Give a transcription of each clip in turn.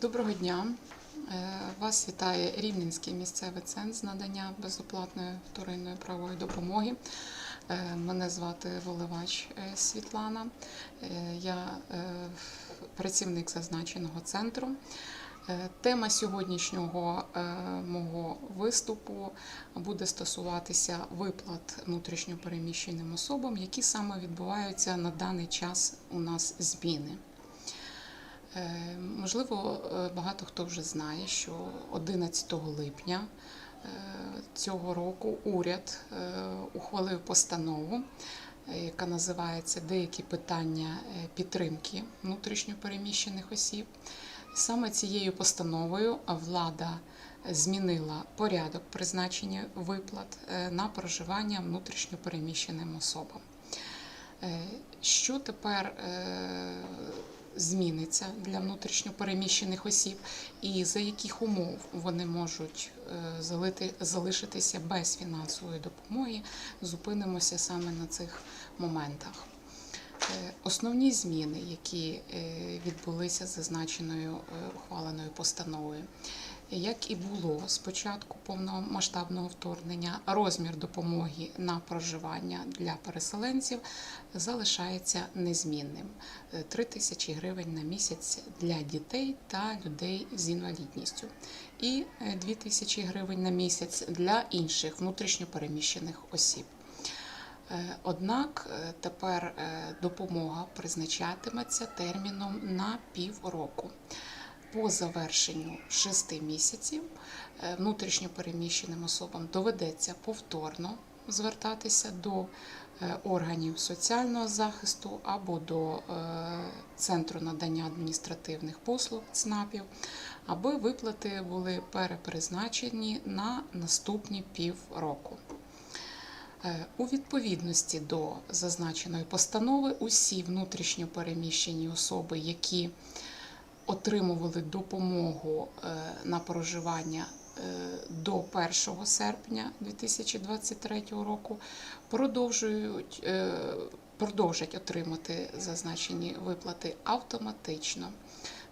Доброго дня. Е, Вас вітає Рівненський місцевий центр з надання безоплатної вторинної правової допомоги. Е, Мене звати Воливач е, Світлана. Я працівник зазначеного центру. Тема сьогоднішнього мого виступу буде стосуватися виплат внутрішньопереміщеним особам, які саме відбуваються на даний час у нас зміни. Е, Можливо, е, багато хто вже знає, що 11 липня е, цього року уряд ухвалив постанову, яка називається Деякі питання підтримки внутрішньопереміщених осіб. Саме цією постановою влада змінила порядок призначення виплат на проживання внутрішньопереміщеним особам. Що тепер зміниться для внутрішньопереміщених осіб, і за яких умов вони можуть е, залити, залишитися без фінансової допомоги, зупинимося саме на цих моментах. Е, Основні зміни, які е, відбулися зазначеною ухваленою постановою, як і було спочатку повномасштабного вторгнення, розмір допомоги на проживання для переселенців залишається незмінним: Е, 3 тисячі гривень на місяць для дітей та людей з інвалідністю, і 2 тисячі гривень на місяць для інших внутрішньопереміщених осіб. Е, Однак е, тепер е, допомога призначатиметься терміном на півроку. По завершенню шести місяців е, внутрішньопереміщеним особам доведеться повторно звертатися до е, органів соціального захисту або до е, Центру надання адміністративних послуг ЦНАПів, аби виплати були перепризначені на наступні півроку. У відповідності до зазначеної постанови усі внутрішньо переміщені особи, які отримували допомогу е, на проживання е, до 1 серпня 2023 року, продовжують, е, продовжать отримати зазначені виплати автоматично.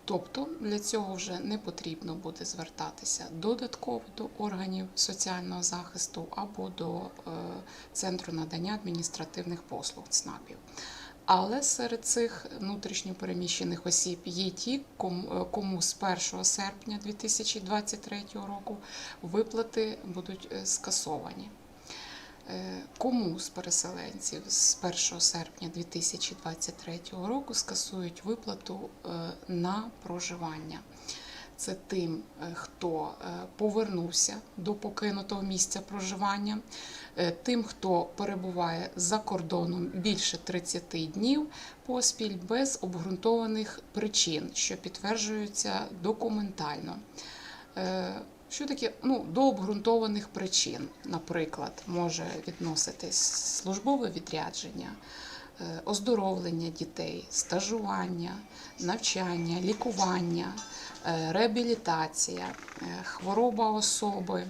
Тобто для цього вже не потрібно буде звертатися додатково до органів соціального захисту або до Центру надання адміністративних послуг ЦНАПів. Але серед цих внутрішньопереміщених осіб є ті, кому, е, з 1 серпня 2023 року виплати будуть е, скасовані. Е, Кому з переселенців з 1 серпня 2023 року скасують виплату на проживання? Це тим, е, хто е, повернувся до покинутого місця проживання, е, тим, хто перебуває за кордоном більше 30 днів поспіль без обґрунтованих причин, що підтверджуються документально. Що таке ну, до обґрунтованих причин, наприклад, може відноситись службове відрядження, оздоровлення дітей, стажування, навчання, лікування, реабілітація, е, хвороба особи,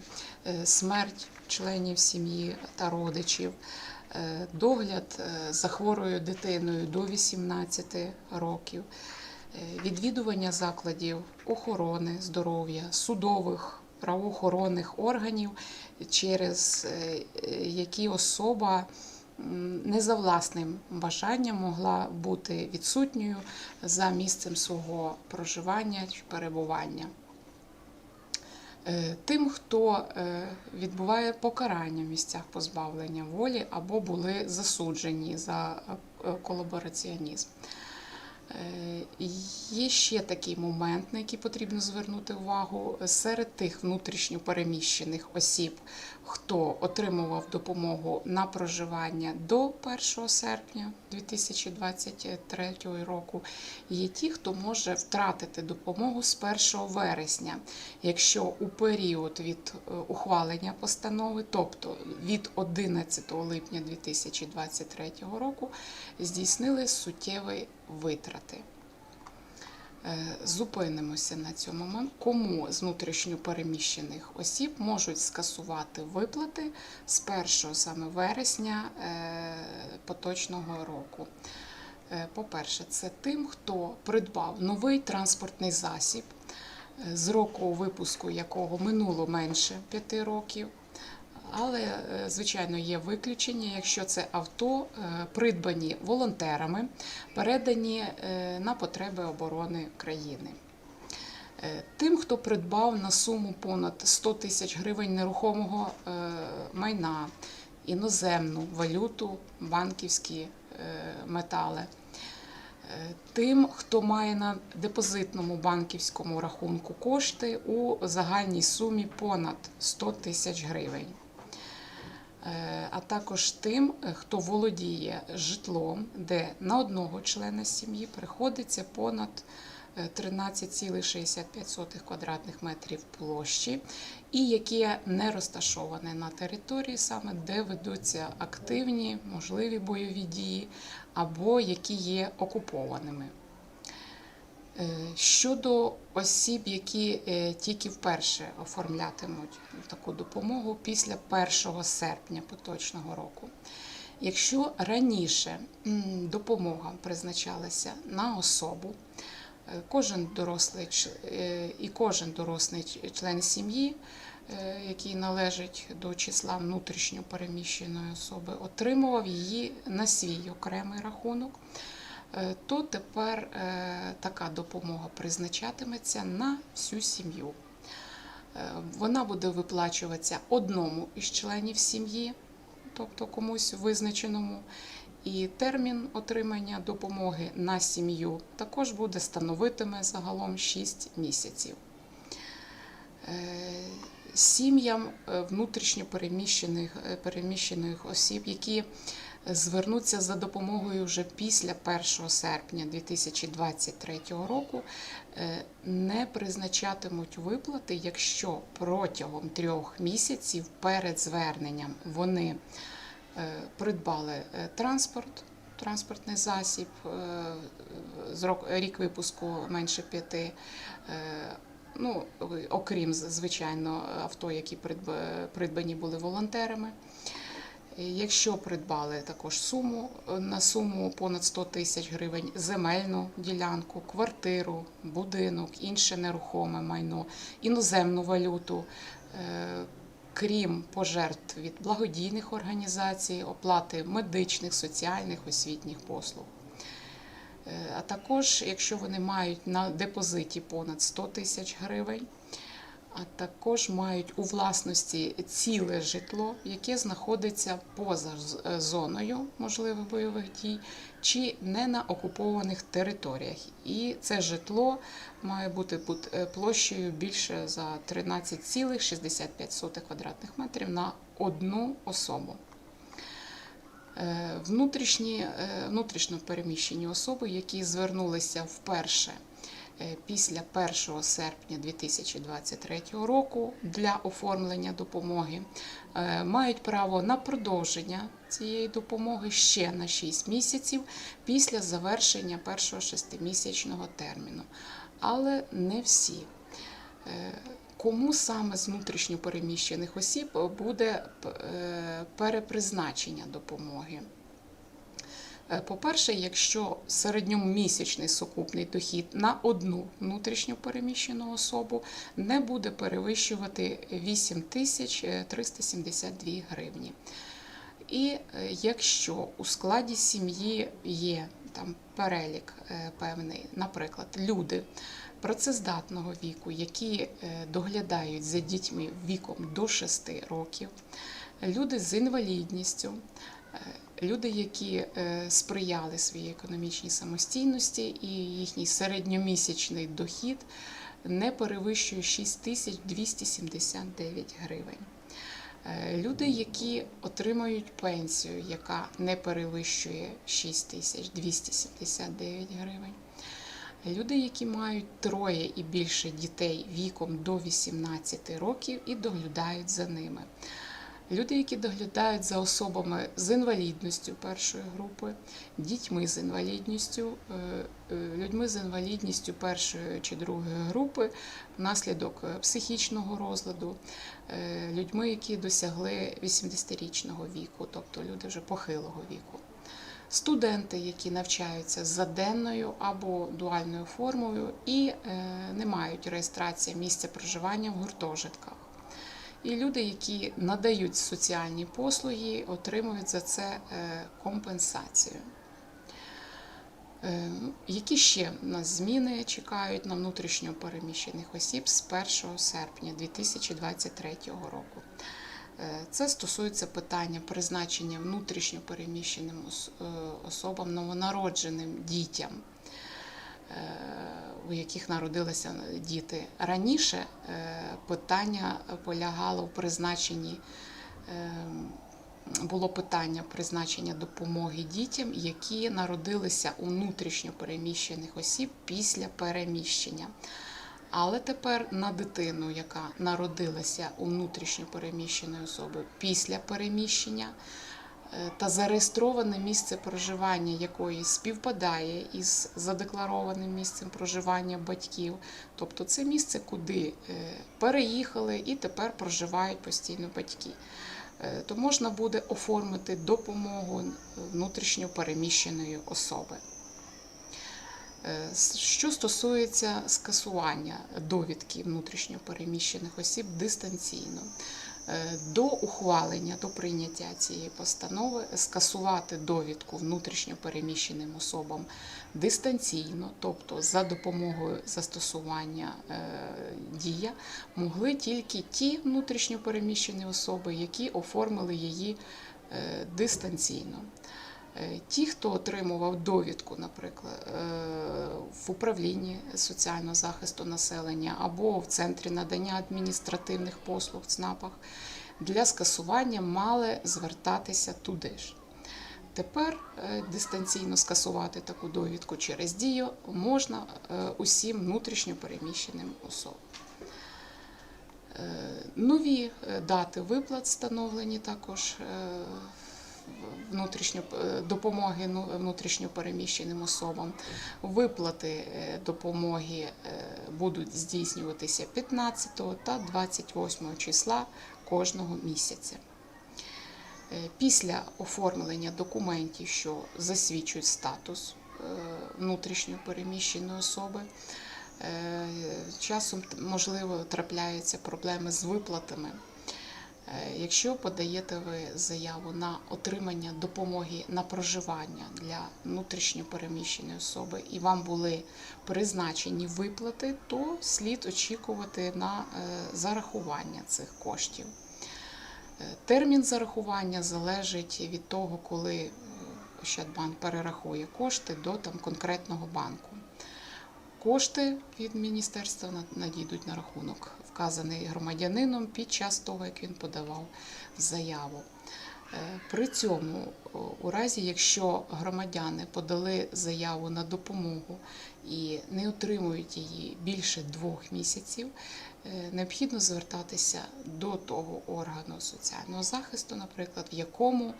е, смерть членів сім'ї та родичів, е, догляд е, за хворою дитиною до 18 років. Е, відвідування закладів охорони здоров'я, судових правоохоронних органів, через е, е, які особа не за власним бажанням могла бути відсутньою за місцем свого проживання чи перебування. Е, Тим, хто е, відбуває покарання в місцях позбавлення волі або були засуджені за е, колабораціонізм. Є ще такий момент, на який потрібно звернути увагу. Серед тих внутрішньо переміщених осіб, хто отримував допомогу на проживання до 1 серпня 2023 року, є ті, хто може втратити допомогу з 1 вересня, якщо у період від е, ухвалення постанови, тобто від 11 липня 2023 року, здійснили суттєві витрати. Е, Зупинимося на цьому момент. Кому з внутрішньо переміщених осіб можуть скасувати виплати з 1 саме вересня е, поточного року. Е, По-перше, це тим, хто придбав новий транспортний засіб з року випуску якого минуло менше 5 років. Але, е, звичайно, є виключення, якщо це авто е, придбані волонтерами, передані е, на потреби оборони країни. Тим, хто придбав на суму понад 100 тисяч гривень нерухомого майна, іноземну валюту, банківські метали. Тим, хто має на депозитному банківському рахунку кошти у загальній сумі понад 100 тисяч гривень. Е, А також тим, е, хто володіє житлом, де на одного члена сім'ї приходиться понад е, 13,65 квадратних метрів площі, і яке не розташоване на території, саме де ведуться активні, можливі бойові дії, або які є окупованими. Е, Щодо осіб, які е, тільки вперше оформлятимуть таку допомогу після 1 серпня поточного року. Якщо раніше допомога призначалася на особу, е, кожен дорослий і кожен дорослий член сім'ї, який належить до числа внутрішньо переміщеної особи, отримував її на свій окремий рахунок то тепер е, така допомога призначатиметься на всю сім'ю. Е, Вона буде виплачуватися одному із членів сім'ї, тобто комусь визначеному. І термін отримання допомоги на сім'ю також буде становитиме загалом 6 місяців. Е, Сім'ям е, внутрішньо переміщених, е, переміщених осіб, які звернуться за допомогою вже після 1 серпня 2023 року, е, не призначатимуть виплати, якщо протягом трьох місяців перед зверненням вони е, придбали е, транспорт, транспортний засіб, з рік випуску менше п'яти. Ну, окрім звичайно авто, які придба- придбані були волонтерами. Якщо придбали також суму на суму понад 100 тисяч гривень, земельну ділянку, квартиру, будинок, інше нерухоме майно, іноземну валюту, е, крім пожертв від благодійних організацій, оплати медичних, соціальних, освітніх послуг. Е, А також, якщо вони мають на депозиті понад 100 тисяч гривень, а також мають у власності ціле житло, яке знаходиться поза е, зоною можливих бойових дій, чи не на окупованих територіях. І це житло має бути е, площею більше за 13,65 квадратних метрів на одну особу. Е, Внутрішні, внутрішньо переміщені особи, які звернулися вперше після 1 серпня 2023 року для оформлення допомоги, е, мають право на продовження цієї допомоги ще на 6 місяців після завершення першого шестимісячного терміну. Але не всі. Е, Кому саме з внутрішньо переміщених осіб буде е, перепризначення допомоги? Е, По-перше, якщо середньомісячний сукупний дохід на одну внутрішньо переміщену особу не буде перевищувати 8 тисяч е, 372 гривні. І е, якщо у складі сім'ї є там перелік е, певний, наприклад, люди працездатного віку, які доглядають за дітьми віком до 6 років, люди з інвалідністю, люди, які е, сприяли своїй економічній самостійності, і їхній середньомісячний дохід не перевищує 6279 гривень. Е, Люди, які отримують пенсію, яка не перевищує 6279 гривень. Люди, які мають троє і більше дітей віком до 18 років і доглядають за ними. Люди, які доглядають за особами з інвалідністю першої групи, дітьми з інвалідністю, е, е, людьми з інвалідністю першої чи другої групи внаслідок е, психічного розладу, людьми, які досягли 80-річного віку, тобто люди вже похилого віку. студенти, які навчаються за денною або дуальною формою і не мають реєстрації місця проживання в гуртожитках. І люди, які надають соціальні послуги, отримують за це е, компенсацію. Е, Які ще нас зміни чекають на внутрішньо переміщених осіб з 1 серпня 2023 року? Е, Це стосується питання призначення внутрішньо переміщеним особам новонародженим дітям, у яких народилися діти. Раніше е, питання полягало в призначенні. е, Було питання призначення допомоги дітям, які народилися у внутрішньо переміщених осіб після переміщення. Але тепер на дитину, яка народилася у внутрішньо переміщеної особи після переміщення, та зареєстроване місце проживання якої співпадає із задекларованим місцем проживання батьків, тобто це місце, куди е, переїхали і тепер проживають постійно батьки, е, то можна буде оформити допомогу внутрішньо переміщеної особи. Е, Що стосується скасування довідки внутрішньо переміщених осіб дистанційно, Е, до ухвалення, до прийняття цієї постанови скасувати довідку внутрішньо переміщеним особам дистанційно, тобто за допомогою застосування е, дія, могли тільки ті внутрішньо переміщені особи, які оформили її е, дистанційно. Е, Ті, хто отримував довідку, наприклад, е, в управлінні соціального захисту населення або в центрі надання адміністративних послуг в ЦНАПах, для скасування мали звертатися туди ж. Тепер е, дистанційно скасувати таку довідку через дію можна усім внутрішньо переміщеним особам. Нові дати виплат встановлені також внутрішньо е, допомоги ну, внутрішньо переміщеним особам. Виплати е, допомоги е, будуть здійснюватися 15 та 28 числа кожного місяця. Після оформлення документів, що засвідчують статус е, внутрішньо переміщеної особи, часом можливо трапляються проблеми з виплатами. Е, Якщо подаєте ви заяву на отримання допомоги на проживання для внутрішньо переміщеної особи і вам були призначені виплати, то слід очікувати на е, зарахування цих коштів. Е, Термін зарахування залежить від того, коли Ощадбанк перерахує кошти до там, конкретного банку. Кошти від міністерства над- надійдуть на рахунок, вказаний громадянином під час того, як він подавав заяву. Е, При цьому, у разі, якщо громадяни подали заяву на допомогу і не отримують її більше двох місяців, е, необхідно звертатися до того органу соціального захисту, наприклад, в якому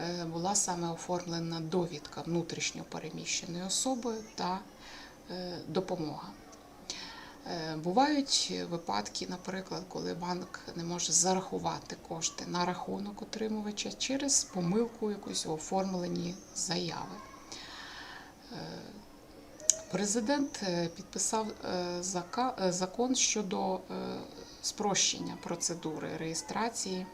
е, була саме оформлена довідка внутрішньо переміщеної особи та допомога. Е, Бувають випадки, наприклад, коли банк не може зарахувати кошти на рахунок отримувача через помилку якусь в оформленні заяви. Е, Президент е, підписав закон щодо спрощення процедури реєстрації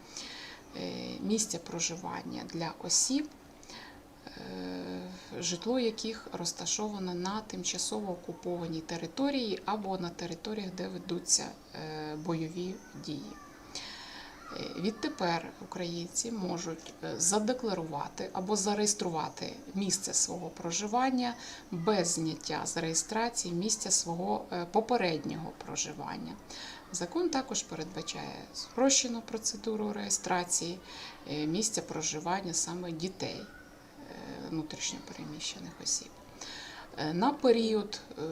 місця проживання для осіб, житло яких розташоване на тимчасово окупованій території або на територіях, де ведуться е, бойові дії. Е, Відтепер українці можуть е, задекларувати або зареєструвати місце свого проживання без зняття з реєстрації місця свого е, попереднього проживання. Закон також передбачає спрощену процедуру реєстрації е, місця проживання саме дітей е, внутрішньопереміщених осіб. Е, На період е,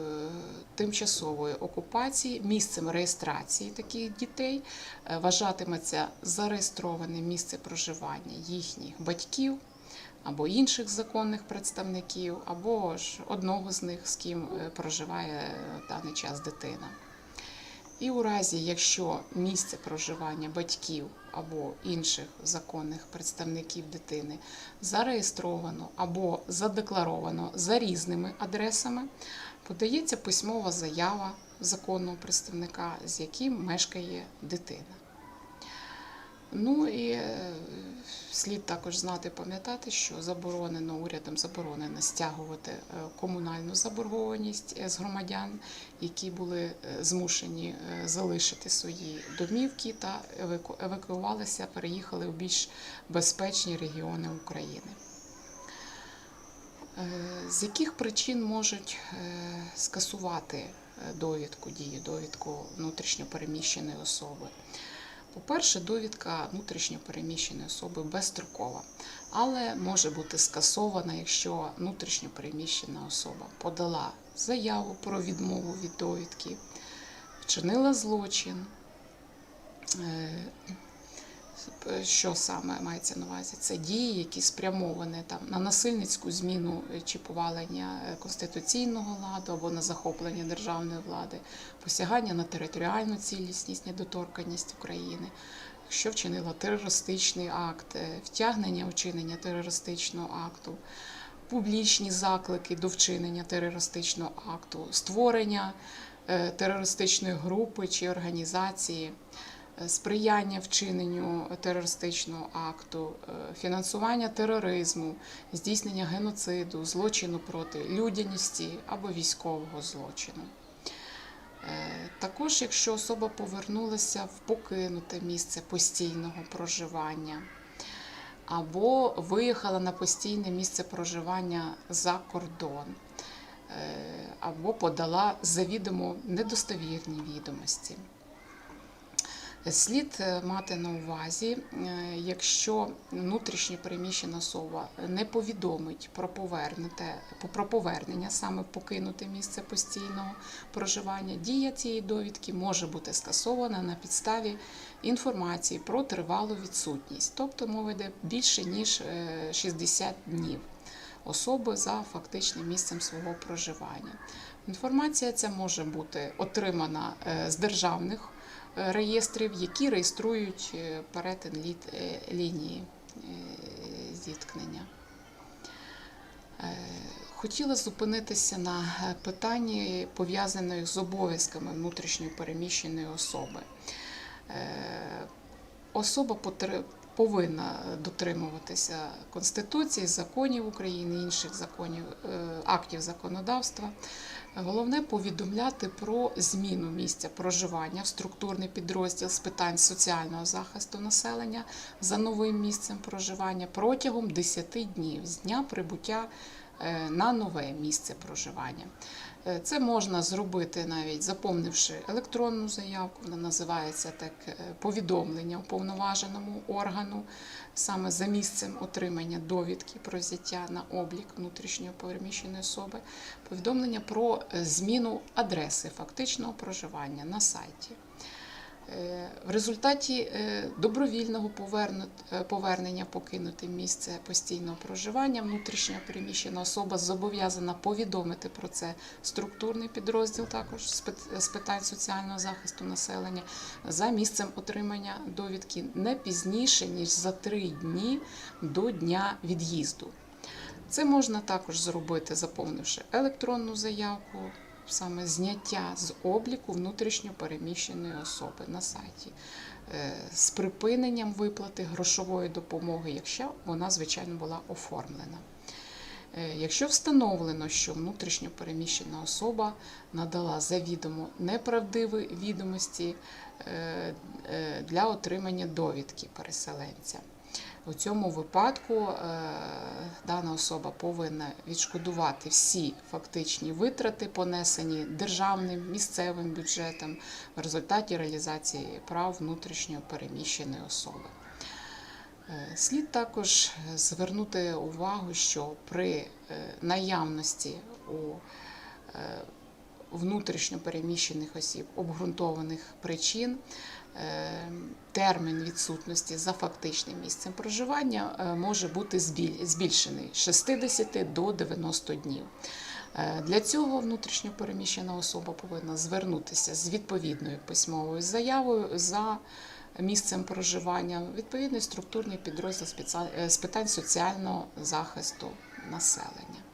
тимчасової окупації місцем реєстрації таких дітей е, вважатиметься зареєстроване місце проживання їхніх батьків або інших законних представників, або ж одного з них, з ким проживає в даний час дитина. І у разі, якщо місце проживання батьків або інших законних представників дитини зареєстровано або задекларовано за різними адресами, подається письмова заява законного представника, з яким мешкає дитина. Ну і е, слід також знати, пам'ятати, що заборонено урядом заборонено стягувати е, комунальну заборгованість е, з громадян, які були змушені залишити свої домівки та еваку- евакуювалися, переїхали у більш безпечні регіони України. З яких причин можуть скасувати довідку дію, довідку внутрішньопереміщеної особи? По-перше, довідка внутрішньопереміщеної особи безстрокова, але може бути скасована, якщо внутрішньопереміщена особа подала заяву про відмову від довідки, вчинила злочин. Що саме мається на увазі? Це дії, які спрямовані там на насильницьку зміну е, чи повалення е, конституційного ладу або на захоплення державної влади, посягання на територіальну цілісність, недоторканність України, що вчинила терористичний акт, е, втягнення вчинення терористичного акту, публічні заклики до вчинення терористичного акту, створення терористичної групи чи організації. Сприяння вчиненню терористичного акту, е, фінансування тероризму, здійснення геноциду, злочину проти людяності або військового злочину. Е, Також, якщо особа повернулася в покинуте місце постійного проживання, або виїхала на постійне місце проживання за кордон, е, або подала завідомо недостовірні відомості. Слід е, мати на увазі, е, якщо внутрішньо переміщена особа не повідомить про повернуте про повернення саме покинуте місце постійного проживання, дія цієї довідки може бути скасована на підставі інформації про тривалу відсутність, тобто мова йде більше ніж е, 60 днів особи за фактичним місцем свого проживання. Інформація ця може бути отримана е, з державних е, реєстрів, які реєструють е, перетин е, лінії е, зіткнення. Хотіла зупинитися на питанні, пов'язаних з обов'язками внутрішньо переміщеної особи. Особа повинна дотримуватися Конституції, законів України, інших законів, е, актів законодавства. Головне повідомляти про зміну місця проживання в структурний підрозділ з питань соціального захисту населення за новим місцем проживання протягом 10 днів з дня прибуття на нове місце проживання. Е, Це можна зробити навіть заповнивши електронну заявку, вона називається так е, повідомлення уповноваженому органу саме за місцем отримання довідки про взяття на облік внутрішньо переміщеної особи, повідомлення про е, зміну адреси фактичного проживання на сайті. Е, В результаті е, добровільного е, повернення покинути місце постійного проживання внутрішньо переміщена особа зобов'язана повідомити про це структурний підрозділ також з питань соціального захисту населення за місцем отримання довідки не пізніше ніж за три дні до дня від'їзду. Це можна також зробити, заповнивши електронну заявку, саме зняття з обліку внутрішньо переміщеної особи на сайті е, з припиненням виплати грошової допомоги, якщо вона, звичайно, була оформлена. Е, Якщо встановлено, що внутрішньо переміщена особа надала завідомо неправдиві відомості е, для отримання довідки переселенця. У цьому випадку е, дана особа повинна відшкодувати всі фактичні витрати, понесені державним місцевим бюджетом в результаті реалізації прав внутрішньо переміщеної особи. Е, Слід також звернути увагу, що при е, наявності у внутрішньо переміщених осіб обґрунтованих причин е, термін відсутності за фактичним місцем проживання е, може бути збільшений з 60 до 90 днів. Е, Для цього внутрішньо переміщена особа повинна звернутися з відповідною письмовою заявою за місцем проживання, відповідний структурний підрозділ з питань соціального захисту населення.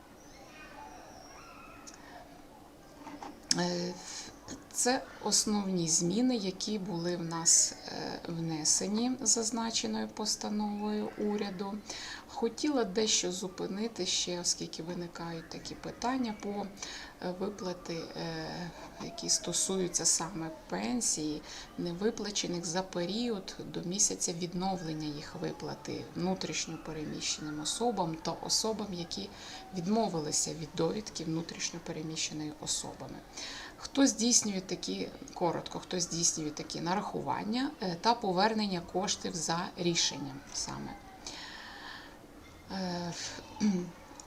Це основні зміни, які були в нас е, внесені зазначеною постановою уряду. Хотіла дещо зупинити ще, оскільки виникають такі питання по е, виплати, е, які стосуються саме пенсії, невиплачених за період до місяця відновлення їх виплати внутрішньо переміщеним особам та особам, які відмовилися від довідки внутрішньо переміщеної особами. Хто здійснює такі коротко, хто здійснює такі нарахування е, та повернення коштів за рішенням саме.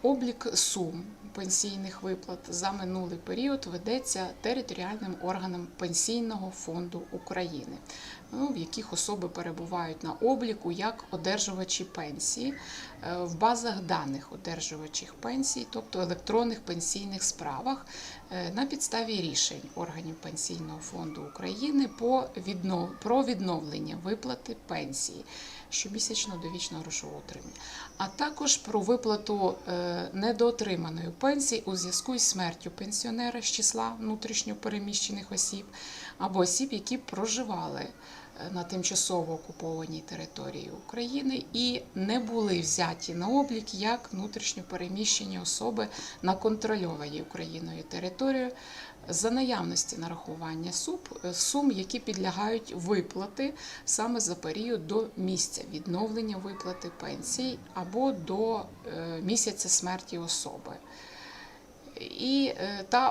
Облік сум пенсійних виплат за минулий період ведеться територіальним органом Пенсійного фонду України, ну, в яких особи перебувають на обліку як одержувачі пенсії е, в базах даних одержувачів пенсій, тобто електронних пенсійних справах, на підставі рішень органів Пенсійного фонду України по віднов... про відновлення виплати пенсії щомісячно довічного грошового отримання, а також про виплату е, недоотриманої пенсії у зв'язку із смертю пенсіонера з числа внутрішньопереміщених осіб або осіб, які проживали е, на тимчасово окупованій території України і не були взяті на облік як внутрішньопереміщені особи на контрольованій Україною території за наявності нарахування е, сум, які підлягають виплати саме за період до місця відновлення виплати пенсій або до е, місяця смерті особи. І е, та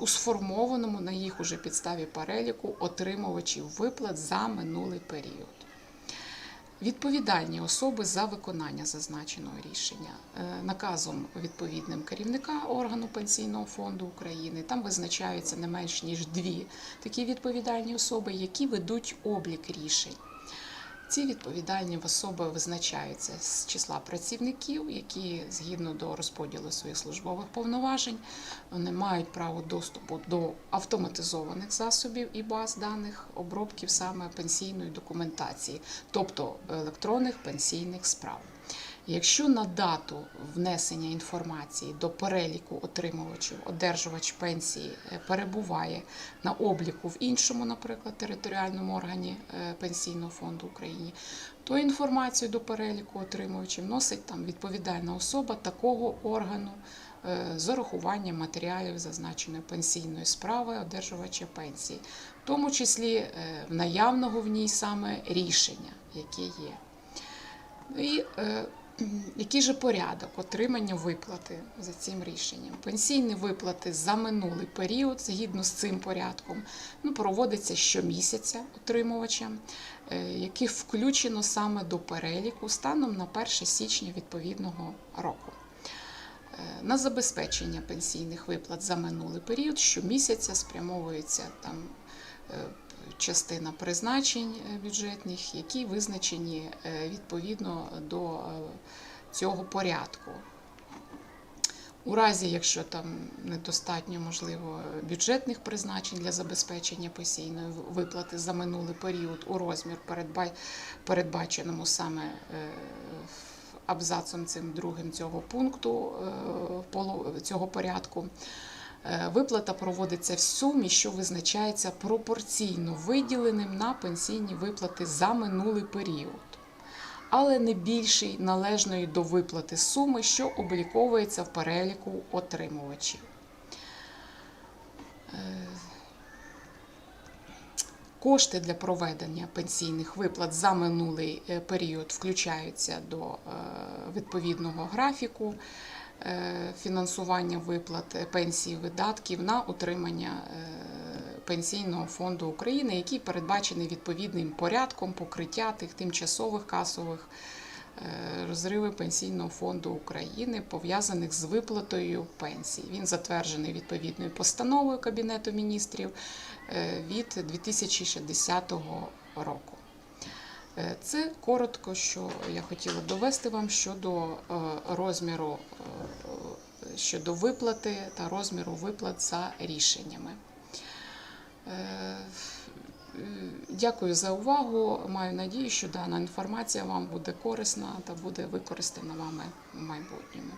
у сформованому на їх уже підставі переліку отримувачів виплат за минулий період. Відповідальні особи за виконання зазначеного рішення е, наказом відповідним керівника органу пенсійного фонду України там визначаються не менш ніж дві такі відповідальні особи, які ведуть облік рішень. Ці відповідальні особи визначаються з числа працівників, які згідно до розподілу своїх службових повноважень вони мають право доступу до автоматизованих засобів і баз даних обробків саме пенсійної документації, тобто електронних пенсійних справ. Якщо на дату внесення інформації до переліку отримувачів, одержувач пенсії е, перебуває на обліку в іншому, наприклад, територіальному органі е, Пенсійного фонду України, то інформацію до переліку отримувачів вносить там відповідальна особа такого органу е, з урахуванням матеріалів зазначеної пенсійної справи одержувача пенсії, в тому числі в наявного в ній саме рішення, яке є. І який же порядок отримання виплати за цим рішенням? Пенсійні виплати за минулий період, згідно з цим порядком, ну, проводиться щомісяця отримувачам, е, яких включено саме до переліку станом на 1 січня відповідного року. Е, На забезпечення пенсійних виплат за минулий період щомісяця спрямовується там е, частина призначень бюджетних, які визначені відповідно до цього порядку. У разі, якщо там недостатньо можливо бюджетних призначень для забезпечення пенсійної виплати за минулий період у розмір передбаченому саме е, абзацом цим другим цього пункту е, цього порядку. Е, Виплата проводиться в сумі, що визначається пропорційно виділеним на пенсійні виплати за минулий період, але не більший належної до виплати суми, що обліковується в переліку отримувачів. Е, Кошти для проведення пенсійних виплат за минулий е, період включаються до е, відповідного графіку фінансування виплат пенсій видатків на утримання Пенсійного фонду України, який передбачений відповідним порядком покриття тих тимчасових касових е, розривів Пенсійного фонду України, пов'язаних з виплатою пенсій. Він затверджений відповідною постановою Кабінету міністрів е, від 2060 року. Е, Це коротко, що я хотіла довести вам щодо розміру щодо виплати та розміру виплат за рішеннями. Е, Дякую за увагу. Маю надію, що дана інформація вам буде корисна та буде використана вами в майбутньому.